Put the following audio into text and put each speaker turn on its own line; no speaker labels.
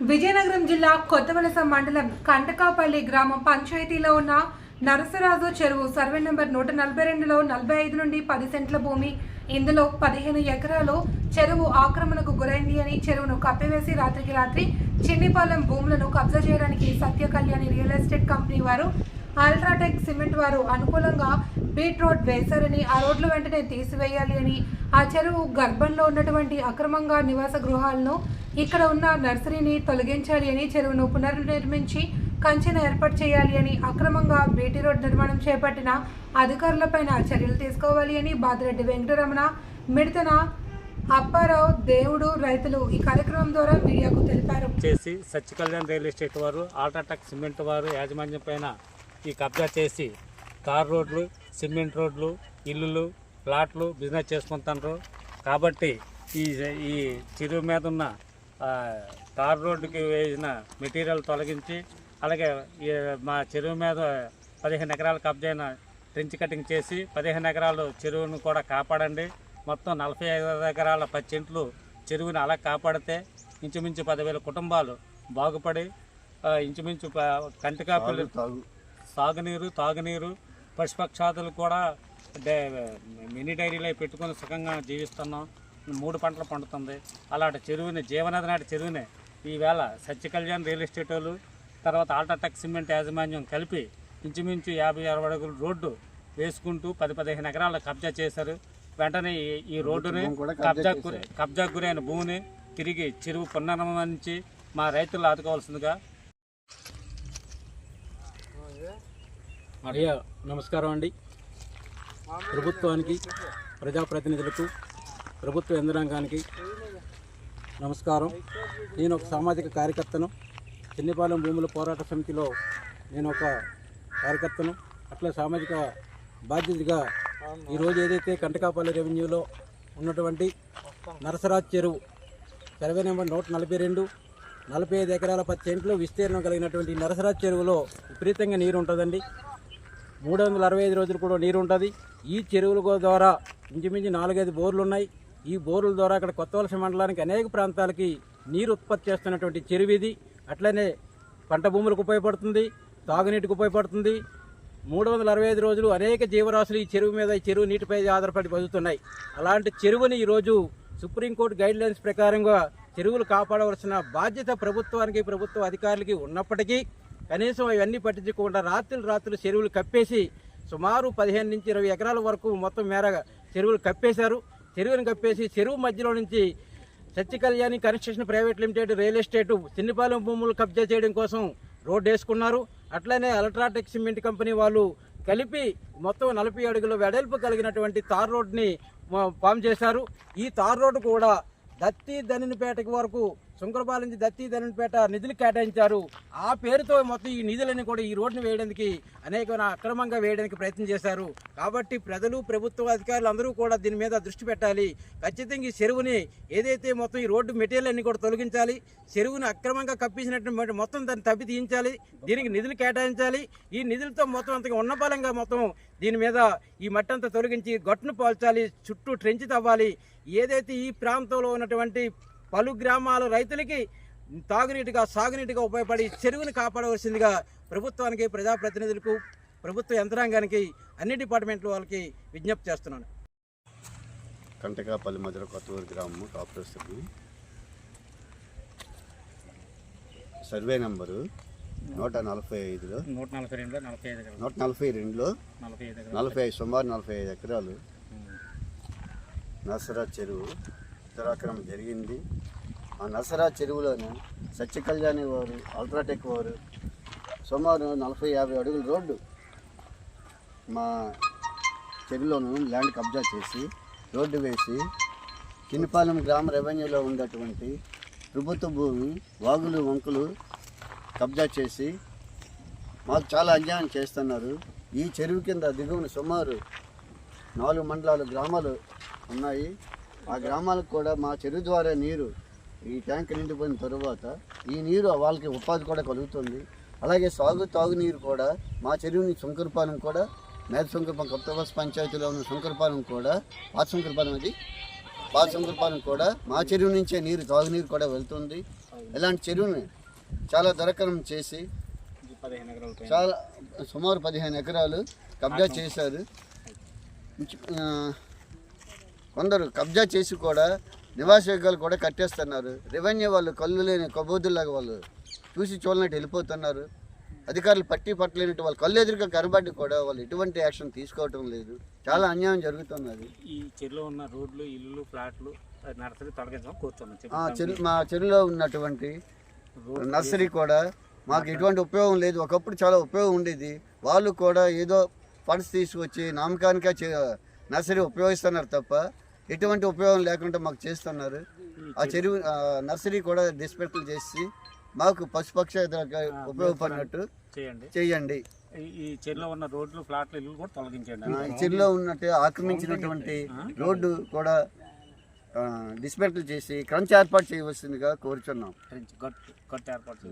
విజయనగరం జిల్లా కొత్తవలస మండలం కంటకాపల్లి గ్రామం పంచాయతీలో ఉన్న నరసరాజు చెరువు సర్వే నెంబర్ నూట నలభై రెండులో నలభై ఐదు నుండి పది సెంట్ల భూమి. ఇందులో పదిహేను ఎకరాలు చెరువు ఆక్రమణకు గురైంది అని చెరువును కప్పివేసి రాత్రికి రాత్రి చిన్నిపాలెం భూములను కబ్జా చేయడానికి Satya Kalyani real estate company వారు అల్ట్రాటెక్ సిమెంట్ వారు అనుకూలంగా బీట్ రోడ్ వేశారని ఆ రోడ్లు వెంటనే తీసివేయాలి అని ఆ చెరువు గర్భంలో ఉన్నటువంటి అక్రమంగా నివాస గృహాలను ఇక్కడ ఉన్న నర్సరీని తొలగించాలి అని చెరువును పునర్నిర్మించి కంచెను ఏర్పాటు చేయాలి అని అక్రమంగా బీటీ రోడ్ నిర్మాణం చేపట్టిన అధికారులపైన చర్యలు తీసుకోవాలి అని బాదిరెడ్డి వెంకటరమణ మిడతన అప్పారావు దేవుడు రైతులు ఈ కార్యక్రమం ద్వారా మీడియాకు తెలిపారు.
చేసి సత్య కళ్యాణ్ రియల్ ఎస్టేట్ వారు ఆల్ట్రాటెక్ సిమెంట్ వారు యాజమాన్యం పైన ఈ కబ్జా చేసి కార్ రోడ్లు సిమెంట్ రోడ్లు ఇల్లులు ప్లాట్లు బిజినెస్ చేసుకుంటున్నారు. కాబట్టి ఈ ఈ చెరువు మీద ఉన్న తార్ రోడ్డుకి వేసిన మెటీరియల్ తొలగించి అలాగే మా చెరువు మీద పదిహేను ఎకరాలు కబ్జా అయిన ట్రెంచ్ కటింగ్ చేసి పదిహేను ఎకరాలు చెరువును కూడా కాపాడండి. మొత్తం నలభై ఐదు ఎకరాల పది చెంట్లు చెరువుని అలా కాపాడితే ఇంచుమించు పదివేల కుటుంబాలు బాగుపడి ఇంచుమించు కంటికాపులు సాగునీరు తాగునీరు పశుపక్షాదులు కూడా డే- మినీ డైరీలో పెట్టుకొని సుఖంగా జీవిస్తున్నాం. మూడు పంటలు పండుతుంది. అలాంటి చెరువుని జీవనది నాటి చెరువుని ఈవేళ సత్య కళ్యాణ్ రియల్ ఎస్టేట్ వాళ్ళు తర్వాత ఆల్ట్రాటెక్ సిమెంట్ యాజమాన్యం కలిపి ఇంచుమించు యాభై అరవై అడుగుల రోడ్డు వేసుకుంటూ పది పదిహేను ఎకరాలు కబ్జా చేశారు. వెంటనే ఈ- ఈ రోడ్డుని కబ్జా గురి కబ్జా గురైన భూమిని తిరిగి చెరువు పునర్నిర్మించి మా రైతులు ఆదుకోవాల్సిందిగా.
అయ్యా నమస్కారం అండి. ప్రభుత్వానికి ప్రజాప్రతినిధులకు ప్రభుత్వ యంత్రాంగానికి నమస్కారం. నేను ఒక సామాజిక కార్యకర్తను. చిన్నిపాలెం భూముల పోరాట సమితిలో నేను ఒక కార్యకర్తను. అట్లా సామాజిక బాధ్యతగా ఈరోజు ఏదైతే కంటకాపల్లి రెవెన్యూలో ఉన్నటువంటి నరసరాజ్ చెరువు సర్వే నెంబర్ నూట నలభై రెండు నలభై ఐదు ఎకరాల పది సెంట్లు విస్తీర్ణం కలిగినటువంటి నరసరాజ్ చెరువులో విపరీతంగా నీరు ఉంటుందండి. మూడు వందల అరవై ఐదు రోజులు కూడా నీరు ఉంటుంది. ఈ చెరువుల ద్వారా ఇంచుమించు నాలుగైదు బోర్లు ఉన్నాయి ఈ బోరుల ద్వారా అక్కడ కొత్తవలస మండలానికి అనేక ప్రాంతాలకి నీరు ఉత్పత్తి చేస్తున్నటువంటి చెరువు ఇది అట్లనే పంట భూములకు ఉపయోగపడుతుంది తాగునీటికి ఉపయోగపడుతుంది. మూడు వందల అరవై ఐదు రోజులు అనేక జీవరాశులు ఈ చెరువు మీద ఈ చెరువు నీటిపై ఆధారపడి బతుకుతున్నాయి. అలాంటి చెరువుని ఈరోజు సుప్రీంకోర్టు గైడ్ లైన్స్ ప్రకారంగా చెరువులు కాపాడవలసిన బాధ్యత ప్రభుత్వానికి ప్రభుత్వ అధికారులకి ఉన్నప్పటికీ కనీసం అవన్నీ పట్టించకుండా రాత్రులు రాత్రులు చెరువులు కప్పేసి సుమారు పదిహేను నుంచి ఇరవై ఎకరాల వరకు మొత్తం మేరగా చెరువులు కప్పేశారు. చెరువుని కప్పేసి చెరువు మధ్యలో నుంచి Satya Kalyani construction private limited real estate Sinnipalem భూములు కబ్జా చేయడం కోసం రోడ్డు వేసుకున్నారు. అట్లనే అల్ట్రాటెక్ సిమెంట్ కంపెనీ వాళ్ళు కలిపి మొత్తం నలభై అడుగుల వెడల్పు కలిగినటువంటి తార్ రోడ్ని ఫామ్ చేశారు. ఈ తార్ రోడ్డు కూడా దత్తి దనినిపేటకి వరకు శంకరపాలెం నుంచి దత్తి ధనినిపేట నిధులు కేటాయించారు. ఆ పేరుతో మొత్తం ఈ నిధులని కూడా ఈ రోడ్డును వేయడానికి అనేకమైన అక్రమంగా వేయడానికి ప్రయత్నం చేశారు. కాబట్టి ప్రజలు ప్రభుత్వ అధికారులు అందరూ కూడా దీని మీద దృష్టి పెట్టాలి. ఖచ్చితంగా ఈ చెరువుని ఏదైతే మొత్తం ఈ రోడ్డు మెటీరియల్ అన్ని కూడా తొలగించాలి చెరువుని అక్రమంగా కప్పించినటువంటి మొత్తం దాన్ని తప్పి తీయించాలి దీనికి నిధులు కేటాయించాలి. ఈ నిధులతో మొత్తం అంతగా ఉన్నపాలంగా మొత్తం దీని మీద ఈ మట్టి అంతా తొలగించి గట్టును పోల్చాలి చుట్టూ ట్రెంచ్ తవ్వాలి. ఏదైతే ఈ ప్రాంతంలో ఉన్నటువంటి పలు గ్రామాల రైతులకి తాగునీటిగా సాగునీటిగా ఉపయోగపడి చెరువుని కాపాడవలసిందిగా ప్రభుత్వానికి ప్రజాప్రతినిధులకు ప్రభుత్వ యంత్రాంగానికి అన్ని డిపార్ట్మెంట్ల వాళ్ళకి విజ్ఞప్తి చేస్తున్నాను.
కంటకాపల్లి మధ్యలో కొత్తూరు గ్రామము కాపురస్తుంది సర్వే నంబరు నూట నలభై ఐదులో.
నూట నలభై రెండులో నలభై ఐదు
నూట నలభై రెండులో
నలభై ఐదు ఎకరాలు.
నలభై ఐదు సుమారు నలభై ఐదు ఎకరాలు. నసరా చెరువు. ఉత్తరాక్రమం జరిగింది. ఆ నసరా చెరువులోనే సత్యకళ్యాణి వారు అల్ట్రాటెక్ వారు సుమారు నలభై యాభై అడుగుల రోడ్డు మా చెరువులోను ల్యాండ్ కబ్జా చేసి రోడ్డు వేసి కిన్నిపాలెం గ్రామ రెవెన్యూలో ఉన్నటువంటి ప్రభుత్వ భూమి వాగులు వంకులు కబ్జా చేసి మాకు చాలా అన్యాయం చేస్తున్నారు. ఈ చెరువు కింద దిగువన సుమారు నాలుగు మండలాలు గ్రామాలు ఉన్నాయి. ఆ గ్రామాలకు కూడా మా చెరువు ద్వారా నీరు ఈ ట్యాంక్ నిండిపోయిన తర్వాత ఈ నీరు వాళ్ళకి ఉపాధి కూడా కలుగుతుంది. అలాగే సాగు తాగునీరు కూడా మా చెరువుని శంకరపాలెం కూడా మేద శంకరపాలెం కొత్తవాస పంచాయతీలో ఉన్న శంకరపాలెం కూడా పాత శంకరపాలెం అది పాత శంకరపాలెం కూడా మా చెరువు నుంచే నీరు తాగునీరు కూడా వెళ్తుంది. ఇలాంటి చెరువుని చాలా దొరకనం చేసి చాలా సుమారు పదిహేను ఎకరాలు కబ్జా చేశారు. కొందరు కబ్జా చేసి కూడా నివాసయోగ్యాలు కూడా కట్టేస్తున్నారు. రెవెన్యూ వాళ్ళు కళ్ళు లేని కబోదుల్లాగా వాళ్ళు చూసి చూడనట్టు వెళ్ళిపోతున్నారు. అధికారులు పట్టి పట్టలేనట్టు వాళ్ళు కళ్ళు ఎదురుగా కనబడి కూడా వాళ్ళు ఎటువంటి యాక్షన్ తీసుకోవటం లేదు. చాలా అన్యాయం జరుగుతున్నది.
ఈ చెరువులో ఉన్న రోడ్లు ఇల్లు ఫ్లాట్లు నర్సరీ కోరుతున్నాం.
చెరు మా చెరువులో ఉన్నటువంటి నర్సరీ కూడా మాకు ఎటువంటి ఉపయోగం లేదు. ఒకప్పుడు చాలా ఉపయోగం ఉండేది. వాళ్ళు కూడా ఏదో ఫండ్స్ తీసుకొచ్చి నామకానికే నర్సరీ ఉపయోగిస్తున్నారు తప్ప ఎటువంటి ఉపయోగం లేకుండా మాకు చేస్తున్నారు. ఆ చెరువు నర్సరీ కూడా డిస్పెట్లు చేసి మాకు పశుపక్ష ఉపయోగపడినట్టు
చేయండి.
చేయండి.
ఈ- చెరువులో ఉన్న రోడ్లు ఫ్లాట్లు ఇల్లు కూడా తొలగించండి.
చెరువులో ఉన్నట్టు ఆక్రమించినటువంటి రోడ్డు కూడా డిస్పెట్లు చేసి క్రంచ్ ఏర్పాటు చేయవలసిందిగా కోరుచున్నాం.
గట్టు ఏర్పాటు